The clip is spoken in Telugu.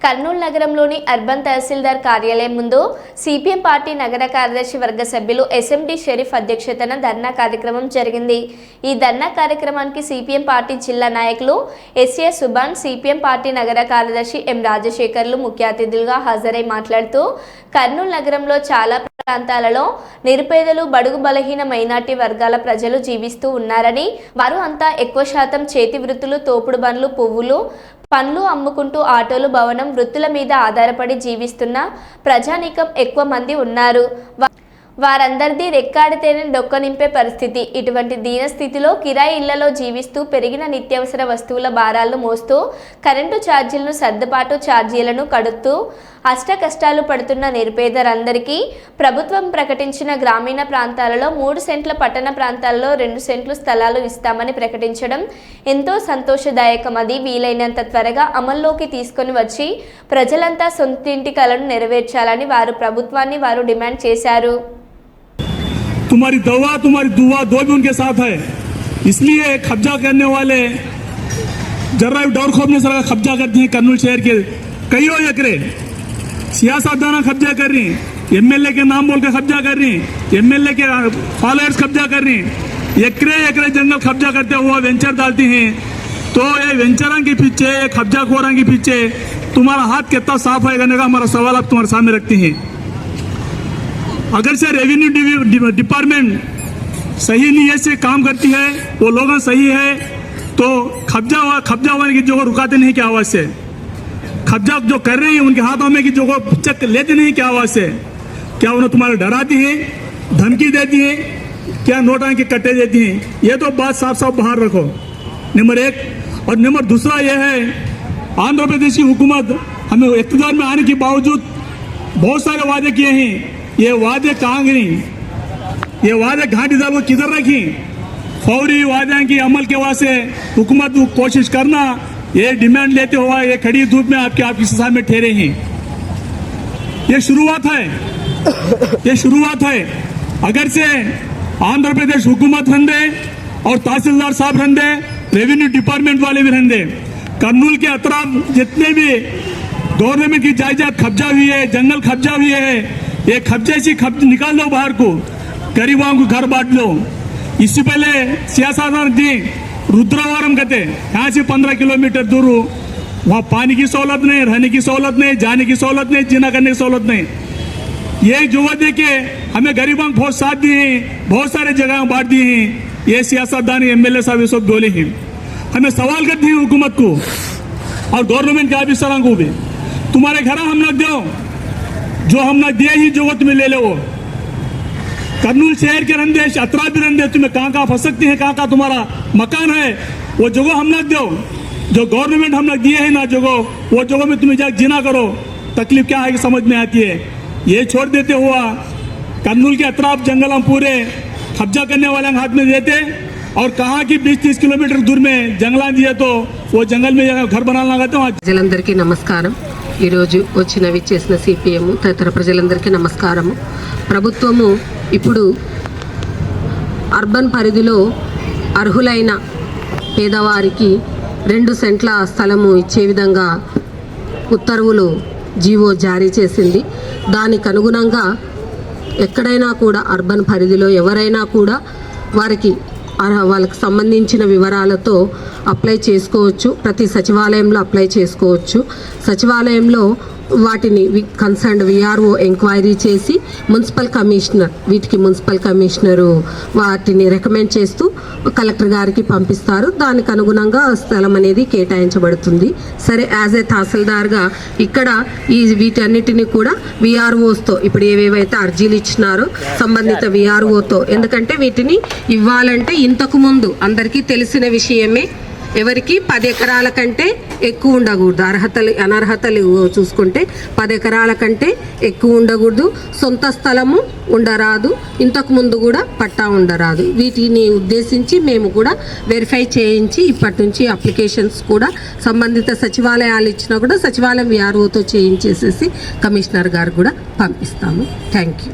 కర్నూలు నగరంలోని అర్బన్ తహసీల్దార్ కార్యాలయం ముందు సిపిఎం పార్టీ నగర కార్యదర్శి వర్గ సభ్యులు ఎస్ఎండి షరీఫ్ అధ్యక్షతన ధర్నా కార్యక్రమం జరిగింది. ఈ ధర్నా కార్యక్రమానికి సిపిఎం పార్టీ జిల్లా నాయకులు ఎస్ఏ సుబాన్ సిపిఎం పార్టీ నగర కార్యదర్శి ఎం రాజశేఖర్లు ముఖ్య అతిథులుగా హాజరై మాట్లాడుతూ కర్నూలు నగరంలో చాలా ప్రాంతాలలో నిరుపేదలు బడుగు బలహీన మైనార్టీ వర్గాల ప్రజలు జీవిస్తూ ఉన్నారని వారు అంతా ఎక్కువ శాతం చేతి వృత్తులు తోపుడు బండ్లు పువ్వులు పండ్లు అమ్ముకుంటూ ఆటోలు భవనం వృత్తుల మీద ఆధారపడి జీవిస్తున్న ప్రజానీకం ఎక్కువ మంది ఉన్నారు. వారందరిది రెక్కాడితేనే డొక్క నింపే పరిస్థితి. ఇటువంటి దీనస్థితిలో కిరాయి ఇళ్ళలో జీవిస్తూ పెరిగిన నిత్యావసర వస్తువుల భారాలను మోస్తూ కరెంటు ఛార్జీలను సర్దుబాటు ఛార్జీలను కడుతూ అష్ట కష్టాలు పడుతున్న నిరుపేదరందరికీ ప్రభుత్వం ప్రకటించిన గ్రామీణ ప్రాంతాలలో మూడు సెంట్ల పట్టణ ప్రాంతాల్లో రెండు సెంట్లు స్థలాలు ఇస్తామని ప్రకటించడం ఎంతో సంతోషదాయకం అది వీలైనంత త్వరగా అమల్లోకి తీసుకొని వచ్చి ప్రజలంతా సొంతింటి కలను నెరవేర్చాలని వారు ప్రభుత్వాన్ని వారు డిమాండ్ చేశారు. तुम्हारी दवा, तुम्हारी दुआ दो भी उनके साथ है। इसलिए कब्जा करने वाले जर्रा डोर खोपने सर कब्जा करते हैं कर्नूल शहर के कई एकरे सियासतदाना कब्जा कर रही एमएलए के नाम बोल के कब्जा कर रही हैं, एमएलए के फॉलोअर्स कब्जा कर रही हैं एकरे एकरे जंगल कब्जा करते हुआ वेंचर डालती हैं। तो ये वेंचरा के पीछे कब्जा खोरा के पीछे तुम्हारा हाथ कितना साफ़ है करने का हमारा सवाल आप तुम्हारे सामने रखते हैं। अगर से रेवेन्यू डिपार्टमेंट सही नीयत से काम करती है, वो लोग सही है तो कब्जा हुआ कब्जा होने की जो रुकाते नहीं, क्या आवाज़ से? कब्जा जो कर रहे हैं, उनके हाथों में की जो चक लेते नहीं, क्या आवाज़ से? क्या उन्हें तुम्हारे डराती है, धमकी देती है, क्या नोटा के कट्टे देती हैं? ये तो बात साफ़ साफ़ बाहर रखो। नंबर एक, और नंबर दूसरा यह है, आंध्र प्रदेश की हुकूमत हमें इकतदार में आने के बावजूद बहुत सारे वादे किए हैं। ये वादे कहाँ गए ये वादे घाटी दल को किधर रखी? फौरी वादे की अमल के वास्ते हुकूमत कोशिश करना, ये डिमांड लेते हुआ ये खड़ी धूप में आपके, आपकी सामने ठहरे हैं। ये शुरुआत है, ये शुरुआत है। अगर से आंध्र प्रदेश हुकूमत रंदे और तहसीलदार साहब रंदे रेवेन्यू डिपार्टमेंट वाले भी रंदे कर्नूल के अतराफ जितने भी गवर्नमेंट की जायदाद कब्जा हुई है, जंगल कब्जा हुई है ये कब्जे से कब्ज निकाल दो बाहर को। गरीबों को घर बांट लो। इससे पहले सियासतदान थी रुद्रवारम कहते, यहाँ से पंद्रह किलोमीटर दूर वहाँ पानी की सहूलत नहीं, रहने की सहूलत नहीं, जाने की सहूलत नहीं, जीना करने की सहूलत नहीं। ये युवा दे के हमें गरीबों को बहुत साथ दिए हैं, बहुत सारे जगह बांट दिए हैं। ये सियासतदान एम एल ए साहब, ये सब बोले हैं। हमें सवाल करती है हुकूमत को, और गवर्नमेंट के ऑफिसरों को भी, तुम्हारे घर हम लोग दो जो हमने दिए ही जगत हमना ले ಜಗತ್ತು कर्नूल शहर के रंधे अतरा भी रंधे तुम्हें कहाँ कहाँ फंस सकती है, कहाँ कहाँ तुम्हारा मकान है, वो जगह हम लग दो जो गवर्नमेंट हम लग दिए है ना जगह, वो जगह में तुम्हें जाकर जीना करो। तकलीफ़ क्या है कि समझ में आती है? ये छोड़ देते हुआ कर्नूल के अतराफ जंगल हम पूरे कब्जा करने वाले हाथ में देते और कहा कि 20-30 किलोमीटर दूर में जंगला दिया तो वो जंगल में घर बनाना लगाते वहाँ जलंधर की नमस्कार। ఈరోజు వచ్చినవి చేసిన సిపిఎం తదితర ప్రజలందరికీ నమస్కారము. ప్రభుత్వము ఇప్పుడు అర్బన్ పరిధిలో అర్హులైన పేదవారికి రెండు సెంట్ల స్థలము ఇచ్చే విధంగా ఉత్తర్వులు జీవో జారీ చేసింది. దానికి అనుగుణంగా ఎక్కడైనా కూడా అర్బన్ పరిధిలో ఎవరైనా కూడా వారికి వాళ్ళకి సంబంధించిన వివరాలతో అప్లై చేసుకోవచ్చు. ప్రతి సచివాలయంలో అప్లై చేసుకోవచ్చు. సచివాలయంలో వాటిని కన్సర్న్డ్ విఆర్ఓ ఎంక్వైరీ చేసి మున్సిపల్ కమిషనర్ వీటికి మున్సిపల్ కమిషనరు వాటిని రికమెండ్ చేస్తూ కలెక్టర్ గారికి పంపిస్తారు. దానికి అనుగుణంగా స్థలం అనేది కేటాయించబడుతుంది. సరే యాజ్ ఏ తహసీల్దార్గా ఇక్కడ ఈ వీటన్నిటిని కూడా విఆర్ఓస్తో ఇప్పుడు ఏవేవైతే అర్జీలు ఇచ్చినారో సంబంధిత విఆర్ఓతో ఎందుకంటే వీటిని ఇవ్వాలంటే ఇంతకు ముందు అందరికీ తెలిసిన విషయమే. ఎవరికి పది ఎకరాల కంటే ఎక్కువ ఉండకూడదు. అర్హతలు అనర్హతలు చూసుకుంటే పది ఎకరాల కంటే ఎక్కువ ఉండకూడదు. సొంత స్థలము ఉండరాదు. ఇంతకు ముందు కూడా పట్టా ఉండరాదు. వీటిని ఉద్దేశించి మేము కూడా వెరిఫై చేయించి ఇప్పటి నుంచి అప్లికేషన్స్ కూడా సంబంధిత సచివాలయాలు ఇచ్చినా కూడా సచివాలయం విఆర్ఓతో చేయించేసేసి కమిషనర్ గారు కూడా పంపిస్తాము. Thank you